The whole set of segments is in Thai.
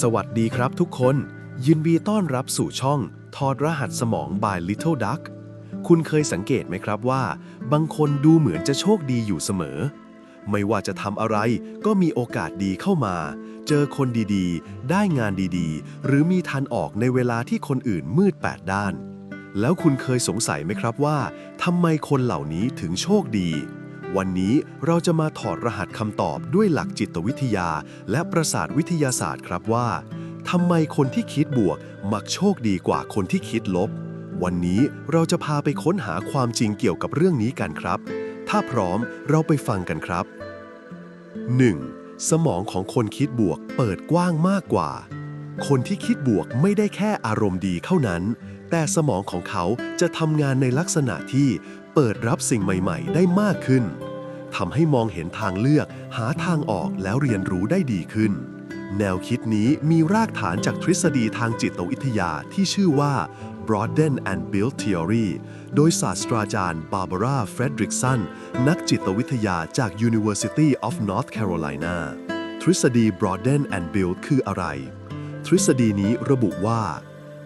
สวัสดีครับทุกคน ยินดีต้อนรับสู่ช่องถอดรหัสสมอง by Little Duck คุณเคยสังเกตไหมครับว่า บางคนดูเหมือนจะโชคดีอยู่เสมอ ไม่ว่าจะทำอะไรก็มีโอกาสดีเข้ามา เจอคนดีๆ ได้งานดีๆ หรือมีทางออกในเวลาที่คนอื่นมืดแปดด้าน แล้วคุณเคยสงสัยไหมครับว่าทำไมคนเหล่านี้ถึงโชคดี วันนี้เราจะมาถอดรหัสคำตอบด้วยหลักจิตวิทยา และประสาทวิทยาศาสตร์ครับว่าทำไมคนที่คิดบวก มักโชคดีกว่าคนที่คิดลบ วันนี้เราจะพาไปค้นหาความจริงเกี่ยวกับเรื่องนี้กันครับ ถ้าพร้อมเราไปฟังกันครับ 1. สมองของคนคิดบวกเปิดกว้างมากกว่า คนที่คิดบวกไม่ได้แค่อารมณ์ดีเท่านั้น แต่สมองของเขาจะทำงานในลักษณะที่ เปิดรับสิ่งใหม่ ๆ ได้มากขึ้นทำให้มองเห็นทางเลือก หาทางออกแล้วเรียนรู้ได้ดีขึ้น แนวคิดนี้มีรากฐานจากทฤษฎีทางจิตวิทยาที่ชื่อว่า Broaden and Build Theory โดยศาสตราจารย์บาร์บาราเฟรดริกสันนักจิตวิทยาจาก University of North Carolina ทฤษฎี Broaden and Build คืออะไร ทฤษฎีนี้ระบุว่า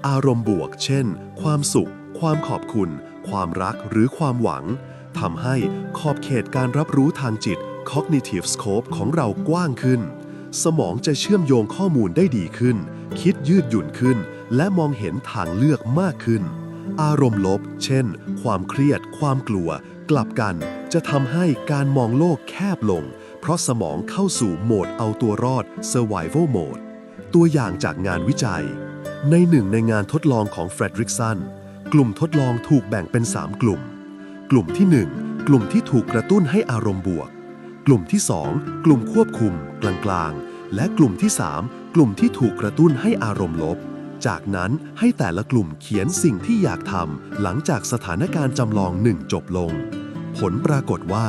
อารมณ์บวก เช่น ความสุข ความขอบคุณ ความรักหรือความหวังทำให้ขอบเขตการรับรู้ทางจิต cognitive scope ของเรากว้างขึ้น สมองจะเชื่อมโยงข้อมูลได้ดีขึ้น คิดยืดหยุ่นขึ้น และมองเห็นทางเลือกมากขึ้น อารมณ์ลบ เช่น ความเครียด ความกลัว กลับกัน จะทำให้การมองโลกแคบลง เพราะสมองเข้าสู่โหมดเอาตัวรอด survival mode ตัวอย่างจากงานวิจัย ในหนึ่งในงานทดลองของเฟรดริกสัน กลุ่มทดลองถูกแบ่งเป็น 3 กลุ่ม กลุ่มที่ 1 กลุ่มที่ถูกกระตุ้นให้อารมณ์บวก กลุ่มที่ 2 กลุ่มควบคุม กลางๆ และกลุ่มที่ 3 กลุ่มที่ถูกกระตุ้นให้อารมณ์ลบ จากนั้นให้แต่ละกลุ่มเขียนสิ่งที่อยากทำหลังจากสถานการณ์จำลองหนึ่งจบลง ผลปรากฏว่า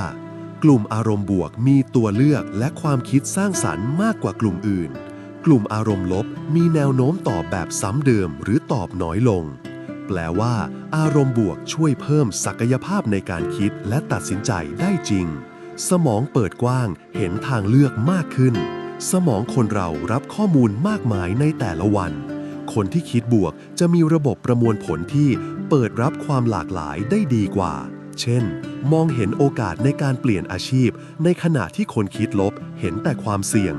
กลุ่มอารมณ์บวกมีตัวเลือกและความคิดสร้างสรรค์มากกว่ากลุ่มอื่น กลุ่มอารมณ์ลบมีแนวโน้มตอบแบบซ้ำเดิมหรือตอบน้อยลง แปลว่า อารมณ์บวกช่วยเพิ่มศักยภาพในการคิดและตัดสินใจได้จริง สมองเปิดกว้างเห็นทางเลือกมากขึ้น สมองคนเรารับข้อมูลมากมายในแต่ละวัน คนที่คิดบวกจะมีระบบประมวลผลที่เปิดรับความหลากหลายได้ดีกว่า เช่น มองเห็นโอกาสในการเปลี่ยนอาชีพ ในขณะที่คนคิดลบเห็นแต่ความเสี่ยง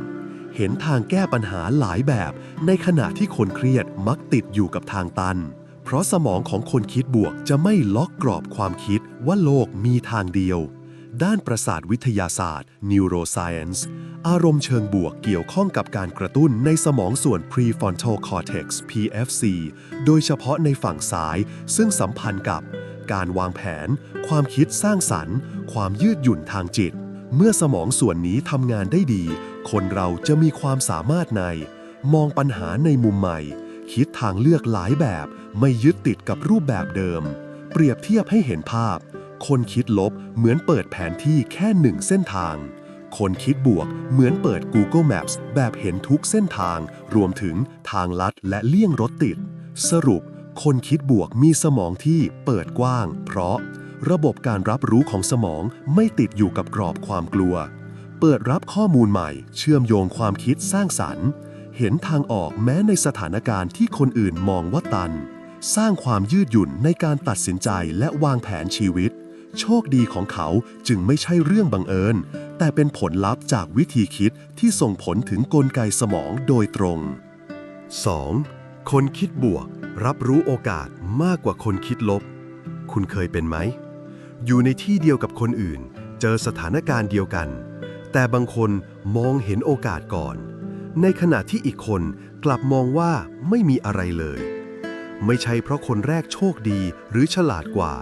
เห็นทางแก้ปัญหาหลายแบบ ในขณะที่คนเครียดมักติดอยู่กับทางตัน เพราะสมองของคนคิดบวกจะไม่ล็อกกรอบความคิดว่าโลกมีทางเดียว ด้านประสาทวิทยาศาสตร์ neuroscience อารมณ์เชิงบวกเกี่ยวข้องกับการกระตุ้นในสมองส่วน prefrontal cortex PFC โดยเฉพาะในฝั่งซ้าย ซึ่งสัมพันธ์กับ การวางแผน ความคิดสร้างสรรค์ ความยืดหยุ่นทางจิต เมื่อสมองส่วนนี้ทำงานได้ดี คนเราจะมีความสามารถใน มองปัญหาในมุมใหม่ คิดทางเลือกหลายแบบไม่ยึดติดกับรูปแบบเดิม เปรียบเทียบให้เห็นภาพ คนคิดลบเหมือนเปิดแผนที่แค่หนึ่งเส้นทาง คนคิดบวกเหมือนเปิด Google Maps แบบเห็นทุกเส้นทาง รวมถึงทางลัดและเลี่ยงรถติด สรุป คนคิดบวกมีสมองที่เปิดกว้าง เพราะ ระบบการรับรู้ของสมองไม่ติดอยู่กับกรอบความกลัว เปิดรับข้อมูลใหม่ เชื่อมโยงความคิดสร้างสรรค์ เห็นทางออกแม้ในสถานการณ์ที่คนอื่นมองว่าตัน สร้างความยืดหยุ่นในการตัดสินใจและวางแผนชีวิต โชคดีของเขาจึงไม่ใช่เรื่องบังเอิญ แต่เป็นผลลัพธ์จากวิธีคิดที่ส่งผลถึงกลไกสมองโดยตรง 2. คนคิดบวก รับรู้โอกาสมากกว่าคนคิดลบ คุณเคยเป็นไหม อยู่ในที่เดียวกับคนอื่น เจอสถานการณ์เดียวกัน แต่บางคนมองเห็นโอกาสก่อน ในขณะที่อีกคนกลับมองว่าไม่มีอะไรเลย ไม่ใช่เพราะคนแรกโชคดีหรือฉลาดกว่า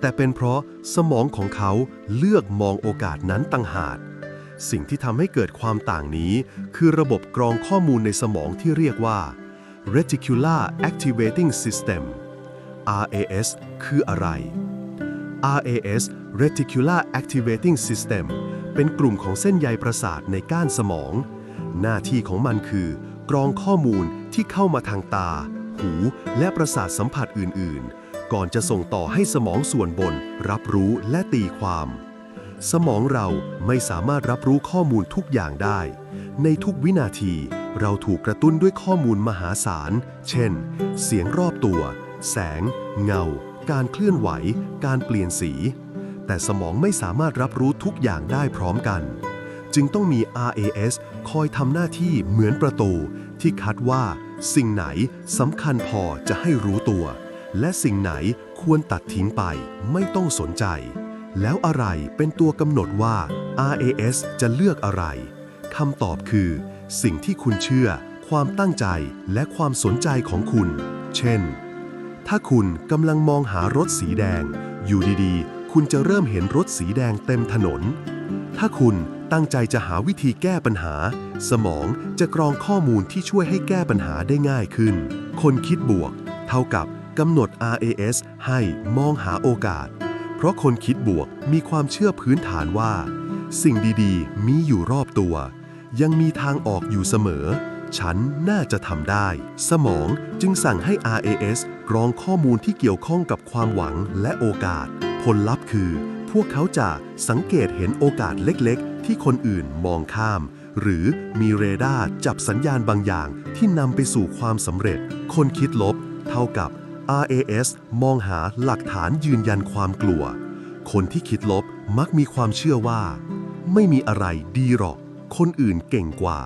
แต่เป็นเพราะสมองของเขาเลือกมองโอกาสนั้นต่างหากสิ่งที่ทำให้เกิดความต่างนี้ คือระบบกรองข้อมูลในสมองที่เรียกว่า Reticular Activating System RAS คืออะไร RAS Reticular Activating System เป็นกลุ่มของเส้นใยประสาทในก้านสมอง หน้าที่ของมันคือ กรองข้อมูลที่เข้ามาทางตา หู และประสาทสัมผัสอื่น ๆ ก่อนจะส่งต่อให้สมองส่วนบน รับรู้และตีความ สมองเราไม่สามารถรับรู้ข้อมูลทุกอย่างได้ ในทุกวินาทีเราถูกกระตุ้นด้วยข้อมูลมหาศาล เช่น เสียงรอบตัว แสง เงา การเคลื่อนไหว การเปลี่ยนสี แต่สมองไม่สามารถรับรู้ทุกอย่างได้พร้อมกัน จึงต้องมี RAS คอยทำหน้าที่เหมือนประตู ที่คัดว่า สิ่งไหนสำคัญพอจะให้รู้ตัว และสิ่งไหนควรตัดทิ้งไปไม่ต้องสนใจ แล้วอะไรเป็นตัวกำหนดว่า RAS จะเลือกอะไรคำตอบคือ สิ่งที่คุณเชื่อ ความตั้งใจและความสนใจของคุณ เช่น ถ้าคุณกำลังมองหารถสีแดง อยู่ดีๆ คุณจะเริ่มเห็นรถสีแดงเต็มถนน ถ้าคุณ ตั้งใจจะหาวิธีแก้ปัญหา สมองจะกรองข้อมูลที่ช่วยให้แก้ปัญหาได้ง่ายขึ้น คนคิดบวก เท่ากับกำหนด RAS ให้มองหาโอกาส เพราะคนคิดบวกมีความเชื่อพื้นฐานว่า สิ่งดีๆ มีอยู่รอบตัว ยังมีทางออกอยู่เสมอ ฉันน่าจะทำได้ สมองจึงสั่งให้ RAS กรองข้อมูลที่เกี่ยวข้องกับความหวังและโอกาส ผลลัพธ์คือ พวกเขาจะสังเกตเห็นโอกาสเล็กๆ ที่คนอื่นมองข้าม หรือมีเรดาร์จับสัญญาณบางอย่างที่นำไปสู่ความสำเร็จ คนคิดลบ เท่ากับ RAS มองหาหลักฐานยืนยันความกลัว คนที่คิดลบมักมีความเชื่อว่า ไม่มีอะไรดีหรอก คนอื่นเก่งกว่า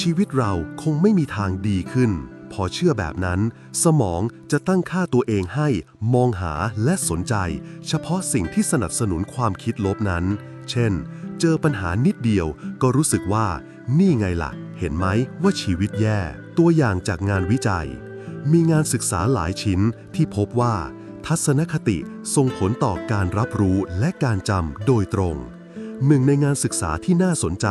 ชีวิตเราคงไม่มีทางดีขึ้น พอเชื่อแบบนั้น สมองจะตั้งค่าตัวเองให้มองหาและสนใจ เฉพาะสิ่งที่สนับสนุนความคิดลบนั้น เช่น เจอปัญหานิดเดียวก็รู้สึกว่า นี่ไงล่ะ เห็นไหมว่าชีวิตแย่ ตัวอย่างจากงานวิจัย มีงานศึกษาหลายชิ้นที่พบว่า ทัศนคติส่งผลต่อการรับรู้และการจำโดยตรง หนึ่งในงานศึกษาที่น่าสนใจ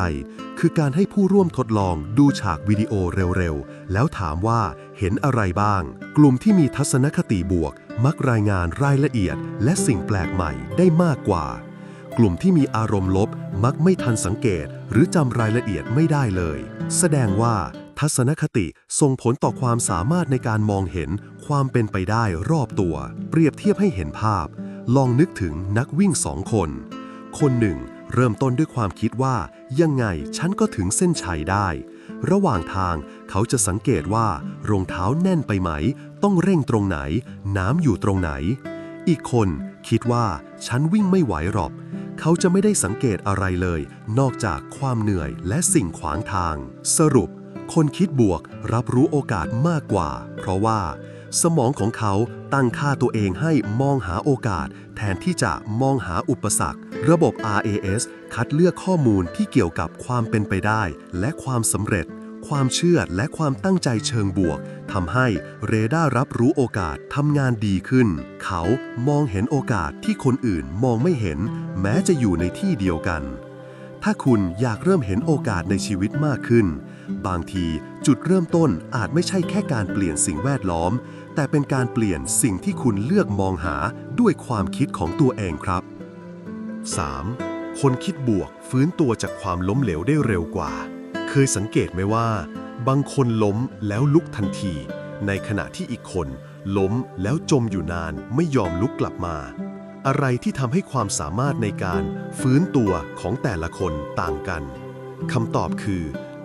คือการให้ผู้ร่วมทดลองดูฉากวิดีโอเร็วๆ แล้วถามว่าเห็นอะไรบ้าง กลุ่มที่มีทัศนคติบวก มักรายงานรายละเอียด และสิ่งแปลกใหม่ได้มากกว่า กลุ่มที่มีอารมณ์ลบมักไม่ทันสังเกต หรือจำรายละเอียดไม่ได้เลย แสดงว่า ทัศนคติส่งผลต่อความสามารถในการมองเห็นความเป็นไปได้รอบตัว เปรียบเทียบให้เห็นภาพ ลองนึกถึงนักวิ่งสองคน คนหนึ่ง เริ่มต้นด้วยความคิดว่า ยังไงฉันก็ถึงเส้นชัยได้ ระหว่างทางเขาจะสังเกตว่า รองเท้าแน่นไปไหม ต้องเร่งตรงไหน น้ำอยู่ตรงไหน อีกคนคิดว่าฉันวิ่งไม่ไหวหรอก เขาจะไม่ได้สังเกตอะไรเลย นอกจากความเหนื่อยและสิ่งขวางทาง สรุป คนคิดบวกรับรู้โอกาสมากกว่า เพราะว่า สมองของเขาตั้งค่าตัวเองให้มองหาโอกาส แทนที่จะมองหาอุปสรรค ระบบ RAS คัดเลือกข้อมูลที่เกี่ยวกับความเป็นไปได้ และความสำเร็จ ความเชื่อและความตั้งใจเชิงบวกทำให้เรดาร์รับรู้โอกาสทำงานดีขึ้น เขามองเห็นโอกาสที่คนอื่นมองไม่เห็น แม้จะอยู่ในที่เดียวกัน ถ้าคุณอยากเริ่มเห็นโอกาสในชีวิตมากขึ้น บางทีจุดเริ่มต้นอาจไม่ใช่แค่การเปลี่ยนสิ่งแวดล้อม แต่เป็นการเปลี่ยนสิ่งที่คุณเลือกมองหาด้วยความคิดของตัวเองครับ 3. คนคิดบวกฟื้นตัวจากความล้มเหลวได้เร็วกว่า เคยสังเกตไหมว่า บางคนล้มแล้วลุกทันที ในขณะที่อีกคน ล้มแล้วจมอยู่นานไม่ยอมลุกกลับมา อะไรที่ทำให้ความสามารถในการฟื้นตัวของแต่ละคนต่างกันคำตอบคือ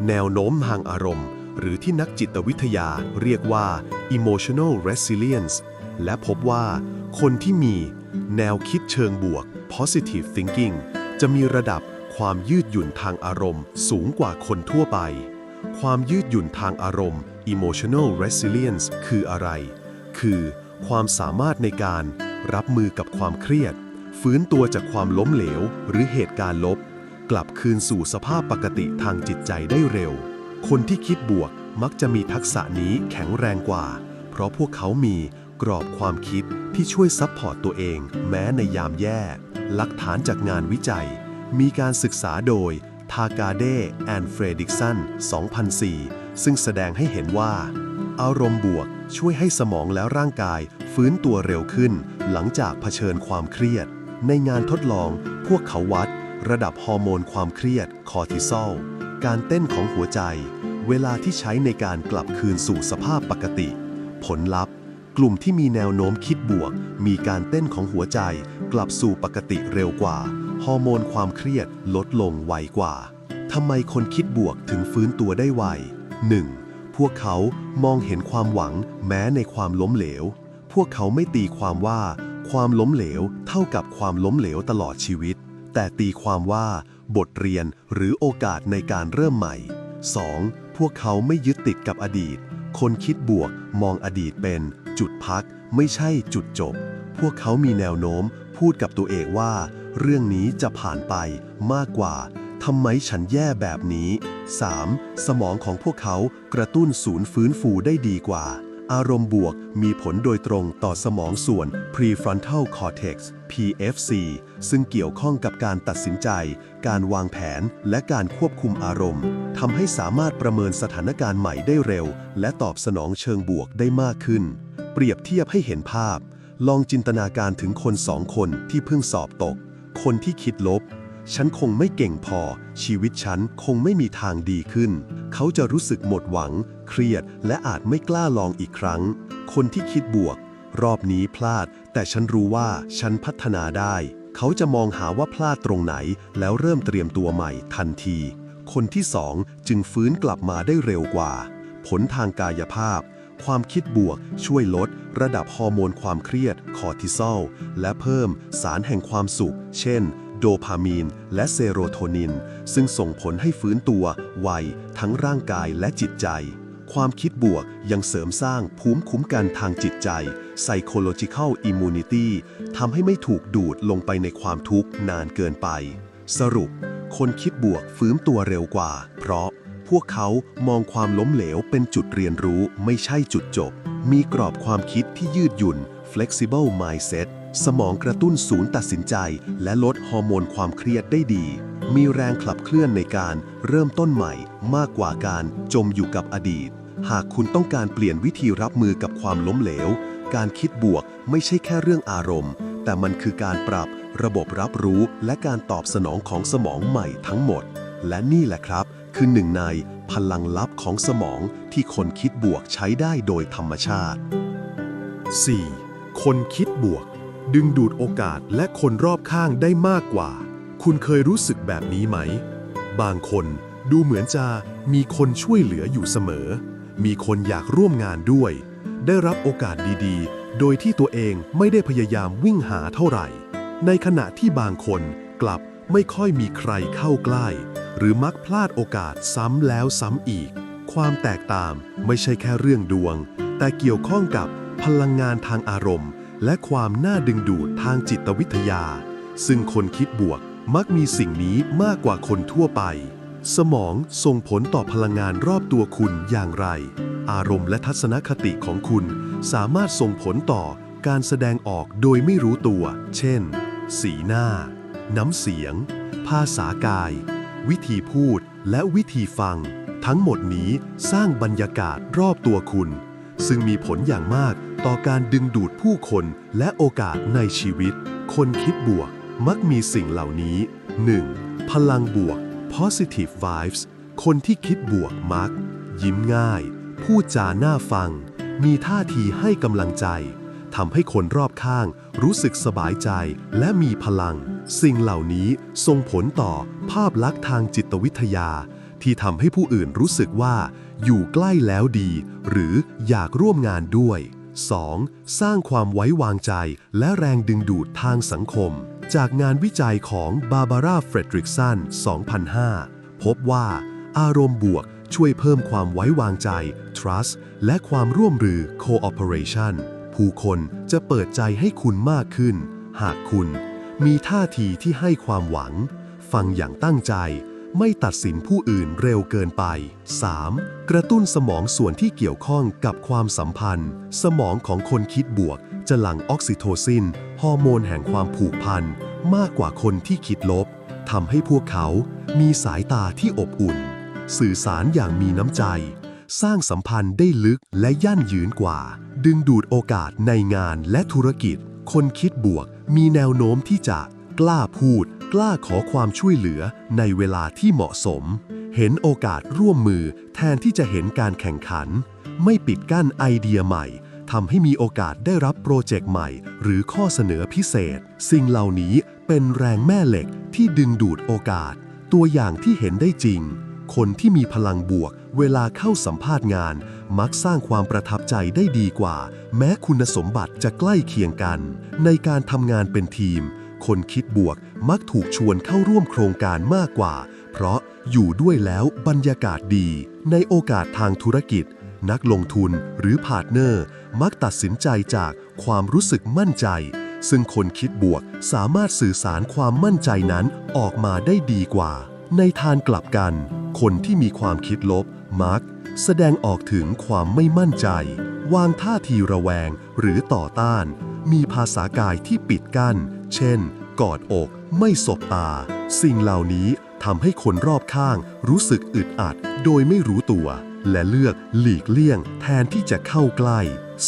แนวโน้มทางอารมณ์ หรือที่นักจิตวิทยาเรียกว่า emotional resilience และพบว่า คนที่มี แนวคิดเชิงบวก positive thinking จะมีระดับ ความยืดหยุ่นทางอารมณ์ สูงกว่าคนทั่วไป ความยืดหยุ่นทางอารมณ์ emotional resilience คืออะไร คือความสามารถในการรับมือกับความเครียด ฟื้นตัวจากความล้มเหลว หรือเหตุการณ์ลบ กลับคืนสู่สภาพปกติทางจิตใจได้เร็ว คนที่คิดบวกมักจะมีทักษะนี้แข็งแรงกว่า เพราะพวกเขามีกรอบความคิดที่ช่วยซัพพอร์ตตัวเอง แม้ในยามแย่ หลักฐานจากงานวิจัย มีการศึกษาโดยทากาเดแอนเฟรดิกสัน 2004 ซึ่งแสดงให้เห็นว่า อารมณ์บวกช่วยให้สมองและร่างกายฟื้นตัวเร็วขึ้น หลังจากเผชิญความเครียด ในงานทดลอง พวกเขาวัด ระดับฮอร์โมนความเครียด คอร์ติซอล การเต้นของหัวใจ เวลาที่ใช้ในการกลับคืนสู่สภาพปกติ ผลลัพธ์ กลุ่มที่มีแนวโน้มคิดบวก มีการเต้นของหัวใจ กลับสู่ปกติเร็วกว่า ฮอร์โมนความเครียดลดลงไวกว่า ทำไมคนคิดบวกถึงฟื้นตัวได้ไว 1. พวกเขามองเห็นความหวังแม้ในความล้มเหลว พวกเขาไม่ตีความว่า ความล้มเหลวเท่ากับความล้มเหลวตลอดชีวิต แต่ตีความว่า บทเรียนหรือโอกาสในการเริ่มใหม่ 2. พวกเขาไม่ยึดติดกับอดีต คนคิดบวกมองอดีตเป็น จุดพัก ไม่ใช่จุดจบ พวกเขามีแนวโน้ม พูดกับตัวเองว่า เรื่องนี้จะผ่านไปมากกว่าทำไมฉันแย่แบบนี้ 3. สมองของพวกเขากระตุ้นศูนย์ฟื้นฟูได้ดีกว่า อารมณ์บวกมีผลโดยตรงต่อสมองส่วน prefrontal cortex PFC ซึ่งเกี่ยวข้องกับการตัดสินใจ การวางแผน และการควบคุมอารมณ์ทำให้สามารถประเมินสถานการณ์ใหม่ได้เร็ว และตอบสนองเชิงบวกได้มากขึ้น เปรียบเทียบให้เห็นภาพ ลองจินตนาการถึงคนสองคนที่เพิ่งสอบตก คนที่คิดลบ ฉันคงไม่เก่งพอ ชีวิตฉันคงไม่มีทางดีขึ้น เขาจะรู้สึกหมดหวัง เครียด และอาจไม่กล้าลองอีกครั้ง คนที่คิดบวก รอบนี้พลาด แต่ฉันรู้ว่าฉันพัฒนาได้ เขาจะมองหาว่าพลาดตรงไหน แล้วเริ่มเตรียมตัวใหม่ทันที คนที่สองจึงฟื้นกลับมาได้เร็วกว่า ผลทางกายภาพ ความคิดบวก ช่วยลด ระดับฮอร์โมนความเครียด คอร์ติซอล และเพิ่มสารแห่งความสุข เช่น โดพามีน และเซโรโทนิน ซึ่งส่งผลให้ฟื้นตัว ไว ทั้งร่างกายและจิตใจ ความคิดบวกยังเสริมสร้างภูมิคุ้มกันทางจิตใจ psychological immunity ทำให้ไม่ถูกดูดลงไปในความทุกข์นานเกินไป สรุป คนคิดบวกฟื้นตัวเร็วกว่า เพราะ พวกเขามองความล้มเหลวเป็นจุดเรียนรู้ไม่ใช่จุดจบ มีกรอบความคิดที่ยืดหยุ่น flexible mindset สมองกระตุ้นศูนย์ตัดสินใจ และลดฮอร์โมนความเครียดได้ดี มีแรงขับเคลื่อนในการเริ่มต้นใหม่มากกว่าการจมอยู่กับอดีต หากคุณต้องการเปลี่ยนวิธีรับมือกับความล้มเหลว การคิดบวกไม่ใช่แค่เรื่องอารมณ์ แต่มันคือการปรับระบบรับรู้และการตอบสนองของสมองใหม่ทั้งหมด และนี่แหละครับ คือหนึ่งในพลังลับของสมองที่คนคิดบวกใช้ได้โดยธรรมชาติ 4. คนคิดบวก ดึงดูดโอกาสและคนรอบข้างได้มากกว่า คุณเคยรู้สึกแบบนี้ไหม บางคนดูเหมือนจะมีคนช่วยเหลืออยู่เสมอ มีคนอยากร่วมงานด้วย ได้รับโอกาสดีๆ โดยที่ตัวเองไม่ได้พยายามวิ่งหาเท่าไหร่ ในขณะที่บางคนกลับไม่ค่อยมีใครเข้าใกล้ หรือมักพลาดโอกาสซ้ำแล้วซ้ำอีก ความแตกต่างไม่ใช่แค่เรื่องดวง แต่เกี่ยวข้องกับพลังงานทางอารมณ์ และความน่าดึงดูดทางจิตวิทยา ซึ่งคนคิดบวกมักมีสิ่งนี้มากกว่าคนทั่วไป สมองส่งผลต่อพลังงานรอบตัวคุณอย่างไร อารมณ์และทัศนคติของคุณ สามารถส่งผลต่อการแสดงออกโดยไม่รู้ตัว เช่น สีหน้า น้ำเสียง ภาษากาย วิธีพูดและวิธีฟัง ทั้งหมดนี้สร้างบรรยากาศรอบตัวคุณ ซึ่งมีผลอย่างมากต่อการดึงดูดผู้คนและโอกาสในชีวิต คนคิดบวกมักมีสิ่งเหล่านี้ 1. พลังบวก positive vibes คนที่คิดบวกมัก ยิ้มง่าย พูดจาน่าฟัง มีท่าทีให้กำลังใจทำให้คนรอบข้างรู้สึกสบายใจและมีพลัง สิ่งเหล่านี้ส่งผลต่อภาพลักษณ์ทางจิตวิทยา ที่ทำให้ผู้อื่นรู้สึกว่า อยู่ใกล้แล้วดี หรืออยากร่วมงานด้วย 2. สร้างความไว้วางใจและแรงดึงดูดทางสังคม จากงานวิจัยของบาบาร่าเฟรดริกสัน 2005 พบว่า อารมณ์บวกช่วยเพิ่มความไว้วางใจ trust และความร่วมมือ cooperation ผู้คนจะเปิดใจให้คุณมากขึ้น หากคุณ มีท่าทีที่ให้ความหวัง ฟังอย่างตั้งใจ ไม่ตัดสินผู้อื่นเร็วเกินไป 3. กระตุ้นสมองส่วนที่เกี่ยวข้องกับความสัมพันธ์ สมองของคนคิดบวก จะหลั่งออกซิโทซิน ฮอร์โมนแห่งความผูกพัน มากกว่าคนที่คิดลบทำให้พวกเขามีสายตาที่อบอุ่น สื่อสารอย่างมีน้ำใจ สร้างสัมพันธ์ได้ลึกและยั่นยืนกว่า ดึงดูดโอกาสในงานและธุรกิจ คนคิดบวกมีแนวโน้มที่จะกล้าพูด กล้าขอความช่วยเหลือในเวลาที่เหมาะสม เห็นโอกาสร่วมมือแทนที่จะเห็นการแข่งขัน ไม่ปิดกั้นไอเดียใหม่ทำให้มีโอกาสได้รับโปรเจกต์ใหม่ หรือข้อเสนอพิเศษ สิ่งเหล่านี้เป็นแรงแม่เหล็กที่ดึงดูดโอกาส ตัวอย่างที่เห็นได้จริง คนที่มีพลังบวก เวลาเข้าสัมภาษณ์งาน มักสร้างความประทับใจได้ดีกว่า แม้คุณสมบัติจะใกล้เคียงกัน ในการทำงานเป็นทีม คนคิดบวกมักถูกชวนเข้าร่วมโครงการมากกว่า เพราะอยู่ด้วยแล้วบรรยากาศดี ในโอกาสทางธุรกิจ นักลงทุนหรือพาร์ทเนอร์ มักตัดสินใจจากความรู้สึกมั่นใจ ซึ่งคนคิดบวกสามารถสื่อสารความมั่นใจนั้นออกมาได้ดีกว่า ในทางกลับกัน คนที่มีความคิดลบ มัก แสดงออกถึงความไม่มั่นใจ วางท่าทีระแวงหรือต่อต้าน มีภาษากายที่ปิดกั้น เช่น กอดอก ไม่สบตา สิ่งเหล่านี้ทำให้คนรอบข้างรู้สึกอึดอัด โดยไม่รู้ตัว และเลือกหลีกเลี่ยง แทนที่จะเข้าใกล้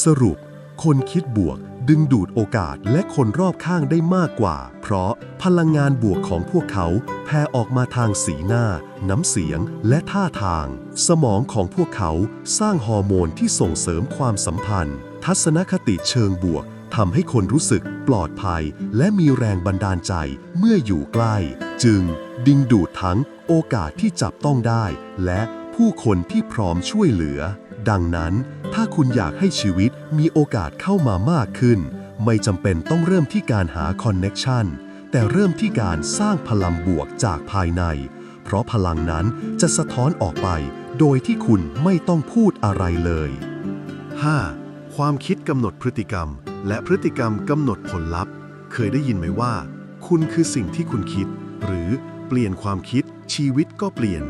สรุป คนคิดบวก ดึงดูดโอกาสและคนรอบข้างได้มากกว่า เพราะพลังงานบวกของพวกเขาแผ่ออกมาทางสีหน้า น้ำเสียง และท่าทาง สมองของพวกเขาสร้างฮอร์โมนที่ส่งเสริมความสัมพันธ์ ทัศนคติเชิงบวกทำให้คนรู้สึกปลอดภัย และมีแรงบันดาลใจเมื่ออยู่ใกล้ จึงดึงดูดทั้งโอกาสที่จับต้องได้ และผู้คนที่พร้อมช่วยเหลือ ดังนั้น ถ้าคุณอยากให้ชีวิตมีโอกาสเข้ามามากขึ้น ไม่จำเป็นต้องเริ่มที่การหาคอนเน็กชันแต่เริ่มที่การสร้างพลังบวกจากภายใน เพราะพลังนั้นจะสะท้อนออกไป โดยที่คุณไม่ต้องพูดอะไรเลย 5. ความคิดกำหนดพฤติกรรม และพฤติกรรมกำหนดผลลัพธ์ เคยได้ยินไหมว่า คุณคือสิ่งที่คุณคิด หรือเปลี่ยนความคิดชีวิตก็เปลี่ยน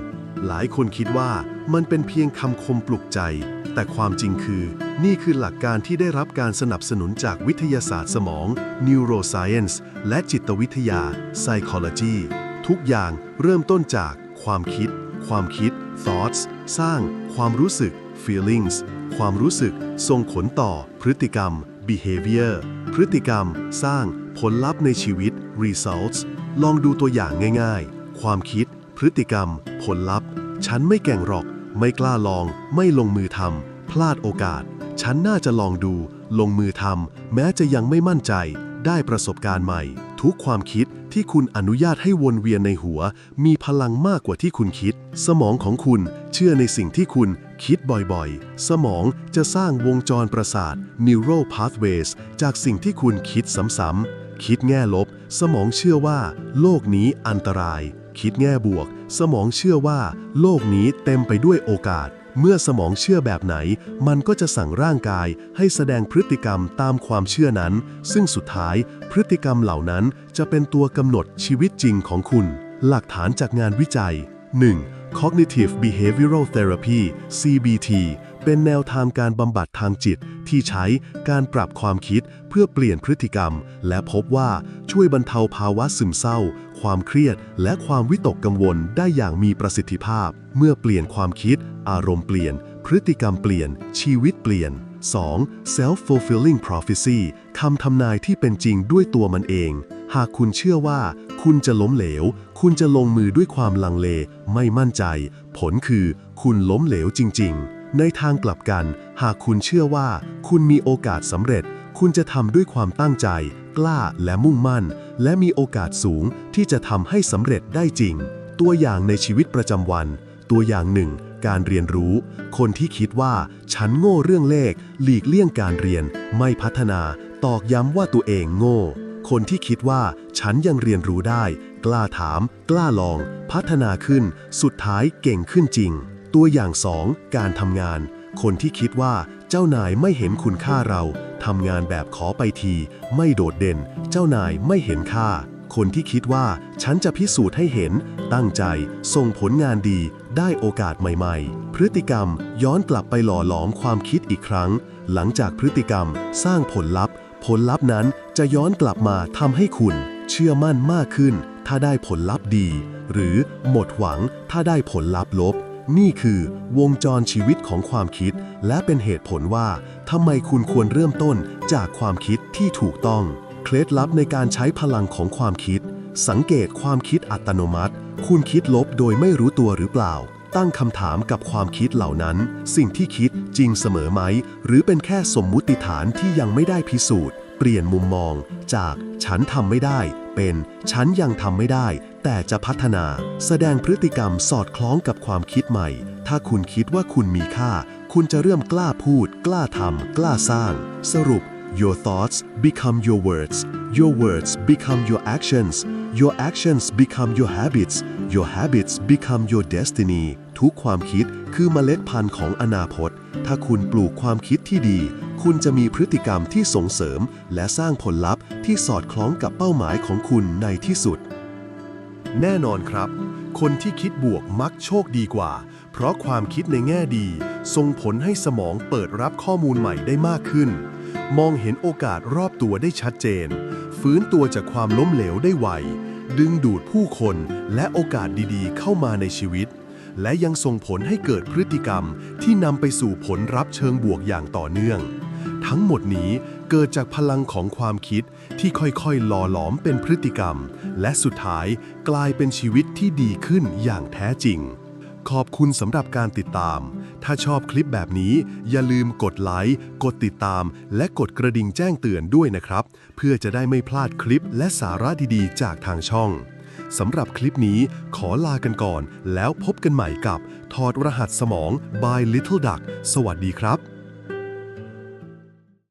หลายคนคิดว่ามันเป็นเพียงคำคมปลุกใจ แต่ความจริงคือ นี่คือหลักการที่ได้รับการสนับสนุนจากวิทยาศาสตร์สมอง neuroscience และจิตวิทยา psychology ทุกอย่างเริ่มต้นจากความคิด ความคิด thoughts สร้าง ความรู้สึก feelings ความรู้สึกส่งผลต่อ พฤติกรรม behavior พฤติกรรม สร้าง ผลลัพธ์ในชีวิต results ลองดูตัวอย่างง่าย ๆ ความคิด พฤติกรรม ผลลัพธ์ ฉันไม่แก่งหรอก ไม่กล้าลอง ไม่ลงมือทำพลาดโอกาส ฉันน่าจะลองดู ลงมือทำแม้จะยังไม่มั่นใจ ได้ประสบการณ์ใหม่ ทุกความคิดที่คุณอนุญาตให้วนเวียนในหัว มีพลังมากกว่าที่คุณคิด สมองของคุณเชื่อในสิ่งที่คุณคิดบ่อยๆ สมองจะสร้างวงจรประสาท neural pathways จากสิ่งที่คุณคิดซ้ำๆคิดแง่ลบ สมองเชื่อว่า โลกนี้อันตราย คิดแง่บวก สมองเชื่อว่า โลกนี้เต็มไปด้วยโอกาส เมื่อสมองเชื่อแบบไหน มันก็จะสั่งร่างกายให้แสดงพฤติกรรมตามความเชื่อนั้น ซึ่งสุดท้ายพฤติกรรมเหล่านั้นจะเป็นตัวกำหนดชีวิตจริงของคุณ หลักฐานจากงานวิจัย 1. Cognitive Behavioral Therapy CBT เป็นแนวทางการบำบัดทางจิตที่ใช้การปรับความคิดเพื่อเปลี่ยนพฤติกรรม และพบว่าช่วยบรรเทาภาวะซึมเศร้า ความเครียด และความวิตกกังวลได้อย่างมีประสิทธิภาพ เมื่อเปลี่ยนความคิด อารมณ์เปลี่ยน พฤติกรรมเปลี่ยน ชีวิตเปลี่ยน 2. self-fulfilling prophecy คำทำนายที่เป็นจริงด้วยตัวมันเอง หากคุณเชื่อว่า คุณจะล้มเหลว คุณจะลงมือด้วยความลังเล ไม่มั่นใจ ผลคือ คุณล้มเหลวจริง ๆ ในทางกลับกัน หากคุณเชื่อว่า คุณมีโอกาสสำเร็จ คุณจะทำด้วยความตั้งใจ กล้าและมุ่งมั่น และมีโอกาสสูงที่จะทำให้สำเร็จได้จริง ตัวอย่างในชีวิตประจำวัน ตัวอย่างหนึ่ง การเรียนรู้ คนที่คิดว่าฉันโง่เรื่องเลข หลีกเลี่ยงการเรียน ไม่พัฒนา ตอกย้ำว่าตัวเองโง่ คนที่คิดว่าฉันยังเรียนรู้ได้ กล้าถาม กล้าลอง พัฒนาขึ้น สุดท้ายเก่งขึ้นจริง ตัวอย่างสองการทำงาน คนที่คิดว่า เจ้านายไม่เห็นคุณค่าเราทำงานแบบขอไปที ไม่โดดเด่น เจ้านายไม่เห็นค่า คนที่คิดว่าฉันจะพิสูจน์ให้เห็น ตั้งใจ ส่งผลงานดี ได้โอกาสใหม่ๆ พฤติกรรมย้อนกลับไปหล่อหลอมความคิดอีกครั้ง หลังจากพฤติกรรมสร้างผลลัพธ์ ผลลัพธ์นั้นจะย้อนกลับมาทำให้คุณ เชื่อมั่นมากขึ้น ถ้าได้ผลลัพธ์ดี หรือหมดหวังถ้าได้ผลลัพธ์ลบ นี่คือวงจรชีวิตของความคิด และเป็นเหตุผลว่าทำไมคุณควรเริ่มต้นจากความคิดที่ถูกต้อง เคล็ดลับในการใช้พลังของความคิด สังเกตความคิดอัตโนมัติ คุณคิดลบโดยไม่รู้ตัวหรือเปล่า ตั้งคำถามกับความคิดเหล่านั้น สิ่งที่คิดจริงเสมอไหม หรือเป็นแค่สมมุติฐานที่ยังไม่ได้พิสูจน์ เปลี่ยนมุมมอง จาก ฉันทำไม่ได้ เป็น ฉันยังทำไม่ได้ แต่จะพัฒนาแสดงพฤติกรรมสอดคล้องกับความคิดใหม่ ถ้าคุณคิดว่าคุณมีค่า คุณจะเริ่มกล้าพูด กล้าทำกล้าสร้าง สรุป your thoughts become your words your words become your actions your actions become your habits your habits become your destiny ทุกความคิดคือเมล็ดพันธุ์ของอนาคต ถ้าคุณปลูกความคิดที่ดี คุณจะมีพฤติกรรมที่ส่งเสริม และสร้างผลลัพธ์ที่สอดคล้องกับเป้าหมายของคุณในที่สุด แน่นอนครับ คนที่คิดบวกมักโชคดีกว่า เพราะความคิดในแง่ดี ส่งผลให้สมองเปิดรับข้อมูลใหม่ได้มากขึ้น มองเห็นโอกาสรอบตัวได้ชัดเจน ฟื้นตัวจากความล้มเหลวได้ไว ดึงดูดผู้คนและโอกาสดีๆ เข้ามาในชีวิต และยังส่งผลให้เกิดพฤติกรรมที่นำไปสู่ผลรับเชิงบวกอย่างต่อเนื่อง ทั้งหมดนี้ เกิดจากพลังของความคิดที่ค่อยๆ หล่อหลอมเป็นพฤติกรรม และสุดท้ายกลายเป็นชีวิตที่ดีขึ้นอย่างแท้จริง ขอบคุณสำหรับการติดตาม ถ้าชอบคลิปแบบนี้ อย่าลืมกดไลค์ กดติดตาม และกดกระดิ่งแจ้งเตือนด้วยนะครับ เพื่อจะได้ไม่พลาดคลิปและสาระดีๆ จากทางช่องสำหรับคลิปนี้ขอลากันก่อน แล้วพบกันใหม่กับ ถอดรหัสสมอง by Little Duck สวัสดีครับ